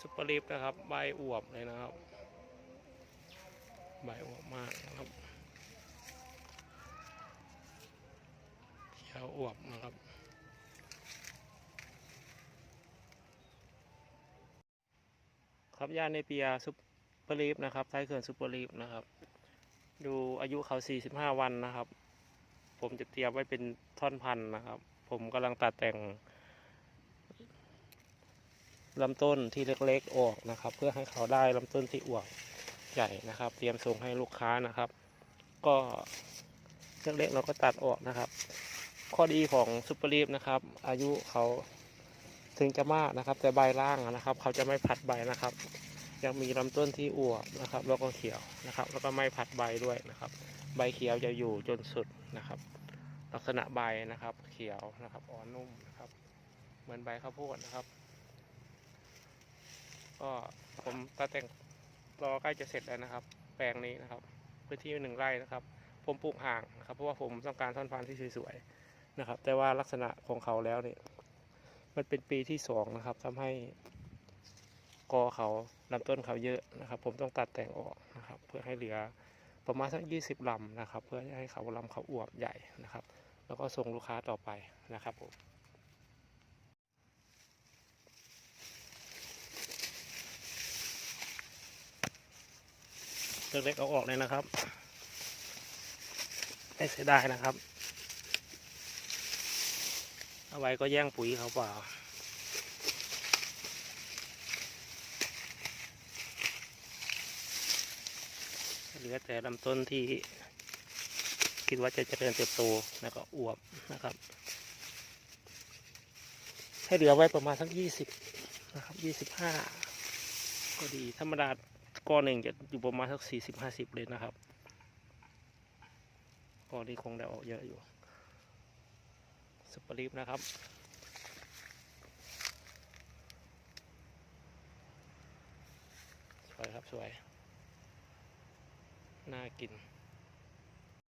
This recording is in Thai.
ซุปเปอร์ลิฟนะครับ ใบอวบเลยนะครับ ใบอวบมากนะครับเขียวอวบนะครับครับย่านในเปียซุปเปอร์ลีฟนะครับท้ายเขื่อนซุปเปอร์ลีฟนะครับ ดูอายุเขา 45 วันนะครับ ผมจะเตรียมไว้เป็นท่อนพันธุ์นะครับ ผมกำลังตัดแต่ง ลำต้นที่เล็กๆออกนะครับ เพื่อให้เขาได้ลำต้นที่อวบใหญ่นะครับ เตรียมส่งให้ลูกค้านะครับ ก็เล็กๆเราก็ตัดออกนะครับ ข้อดีของซุปเปอร์ลีฟนะครับ อายุเขาถึงจะมากนะครับ แต่ใบล่างนะครับ เขาจะไม่ผัดใบนะครับ ยังมีลำต้นที่อวบนะครับ แล้วก็เขียวนะครับ แล้วก็ไม่ผัดใบด้วยนะครับ ใบเขียวจะอยู่จนสุดนะครับ ลักษณะใบนะครับ เขียวนะครับอ่อนนุ่มนะครับ เหมือนใบข้าวโพดนะครับ ก็ผมตัดแต่งรอใกล้จะเสร็จแล้วนะครับ แปลงนี้นะครับ พื้นที่หนึ่งไร่นะครับ ผมปลูกห่างครับ เพราะว่าผมต้องการท่อนพันธุ์ที่สวยๆนะครับ แต่ว่าลักษณะของเขาแล้วเนี่ย มันเป็นปีที่สองนะครับทำให้กอเขาลำต้นเขาเยอะนะครับ ผมต้องตัดแต่งออกนะครับ เพื่อให้เหลือประมาณสักยี่สิบลำนะครับ เพื่อให้เขาลำเขาอวบใหญ่นะครับ แล้วก็ส่งลูกค้าต่อไปนะครับผม เล็กๆเอาออกเลยนะครับ ไม่เสียดายนะครับ เอาไว้ก็แย่งปุ๋ยเขาเปล่าเหลือแต่ลำต้นที่คิดว่าจะเจริญเติบโตแล้วก็อวบนะครับ ให้เหลือไว้ประมาณสักยี่สิบนะครับยี่สิบห้าก็ดีธรรมดา ก้อนหนึ่งจะอยู่ประมาณสักสี่สิบห้าสิบเลยนะครับก้อนนี้คงได้ออกเยอะอยู่สปริปนะครับสวยครับสวย น่ากิน